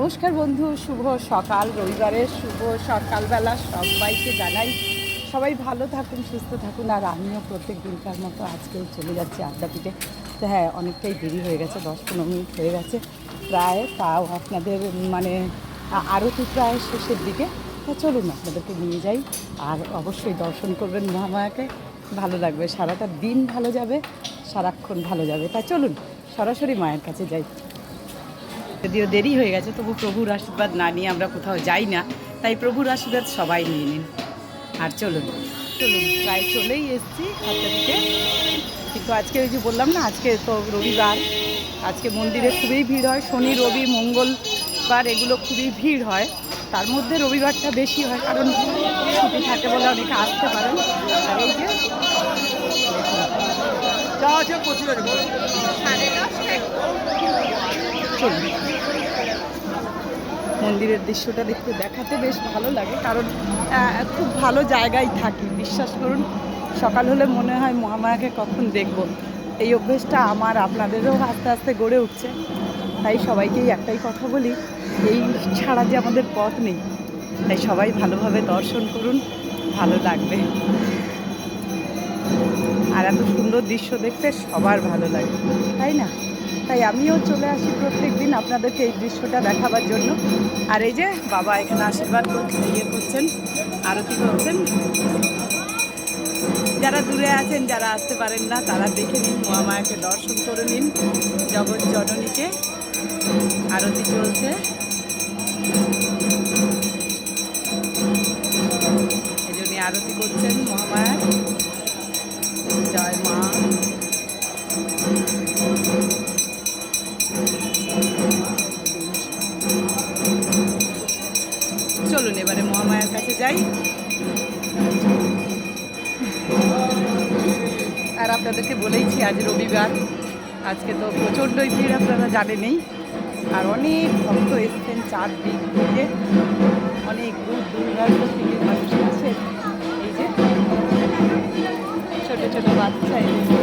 নমস্কার বন্ধু, শুভ সকাল। রবিবারের শুভ সকালবেলা সবাইকে জানাই। সবাই ভালো থাকুন, সুস্থ থাকুন, আর আমিও প্রত্যেক দিনকার মতো আজকেও চলে যাচ্ছি আড্ডাপিঠে তো হ্যাঁ অনেকটাই দেরি হয়ে গেছে, দশ পনেরো মিনিট হয়ে গেছে প্রায়, তাও আপনাদের মানে আরতি প্রায় শেষের দিকে। তা চলুন, আপনাদেরকে নিয়ে যাই। আর অবশ্যই দর্শন করবেন মহামায়াকে। ভালো লাগবে, সারাটা দিন ভালো যাবে, সারাক্ষণ ভালো যাবে। তা চলুন, সরাসরি মায়ের কাছে যাই। যদিও দেরি হয়ে গেছে, তবু প্রভুর আশীর্বাদ না নিয়ে আমরা কোথাও যাই না। তাই প্রভুর আশীর্বাদ সবাই নিয়ে নিন। আর চলুন চলুন, প্রায় চলেই এসেছি থেকে কিন্তু আজকে ওই যে বললাম না, আজকে তো রবিবার। আজকে মন্দিরে খুবই ভিড় হয়, শনি, রবি, মঙ্গলবার এগুলো খুবই ভিড় হয়। তার মধ্যে রবিবারটা বেশি হয়, কারণ ছুটি থাকে বলে অনেকে আসতে পারেন। আর এই যে চলুন। মন্দিরের দৃশ্যটা দেখতে দেখাতে বেশ ভালো লাগে কারণ খুব ভালো জায়গায় থাকি। বিশ্বাস করুন সকাল হলে মনে হয় মহামায়াকে কখন দেখব। এই অভ্যেসটা আমার আপনাদেরও আস্তে আস্তে গড়ে উঠছে। তাই সবাইকেই একটাই কথা বলি এই ছাড়া যে আমাদের পথ নেই। তাই সবাই ভালোভাবে দর্শন করুন ভালো লাগবে। আর এত সুন্দর দৃশ্য দেখতে সবার ভালো লাগে। তাই না? তাই আমিও চলে আসি প্রত্যেক দিন আপনাদেরকে এই দৃশ্যটা দেখাবার জন্য। আর এই যে বাবা এখানে আশীর্বাদ করছেন ইয়ে করছেন, আরতি করছেন। যারা দূরে আছেন, যারা আসতে পারেন না, তারা দেখে নিন, মহামায়াকে দর্শন করে নিন, জগৎ জননীকে। আরতি চলছে। এই জন্য আরতি করছেন মহামায়ার যাই। আর আপনাদেরকে বলেইছি, আজ রবিবার। আজকে তো প্রচণ্ডই ভিড়, আপনারা জানেনই। আর অনেক ভক্ত এসছেন চারদিক থেকে। অনেক দূর দূরান্ত থেকে মানুষ আছে এই যে ছোটো ছোটো বাচ্চা এসেছে।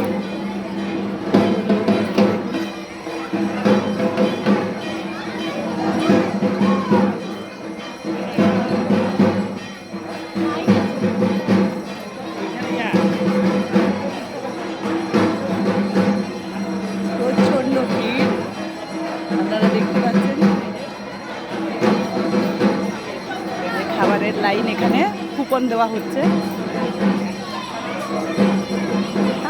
খাবারের লাইন এখানে কুপন দেওয়া হচ্ছে।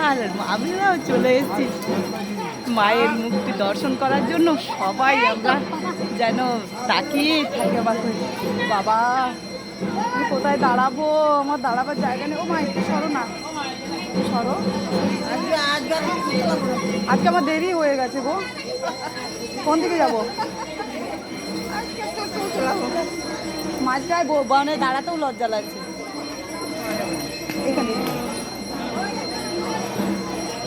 আর আমরাও চলে এসেছি। মায়ের মুক্তি দর্শন করার জন্য সবাই আমরা যেন তাকিয়ে থাকি আমার বাবা। আমি কোথায় দাঁড়াবো? আমার দাঁড়াবার জায়গা নেই। ও মা একটু সরো না। সরো। আজকে আমার দেরি হয়ে গেছে গো। কোন দিকে যাব? মাঝখায় বনে দাঁড়াতেও লজ্জা লাগছে। এখানে।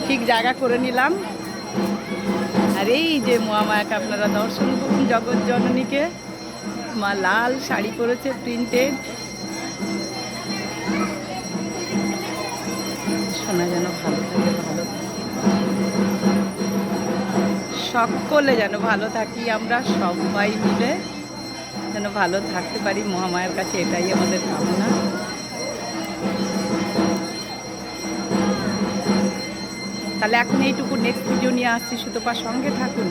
ঠিক জায়গা করে নিলাম। আর এই যে মহামায়াকে আপনারা দর্শন করুন জগৎ জননীকে। মা লাল শাড়ি পরেছে প্রিন্টেড। শোনা যেন ভালো থাকে, ভালো সকলে যেন ভালো থাকি, আমরা সবাই মিলে যেন ভালো থাকতে পারি, মহামায়ের কাছে এটাই আমাদের কামনা। তাহলে এখন এইটুকু নেক্সট ভিডিও নিয়ে আসছি সুতপার সঙ্গে থাকুন।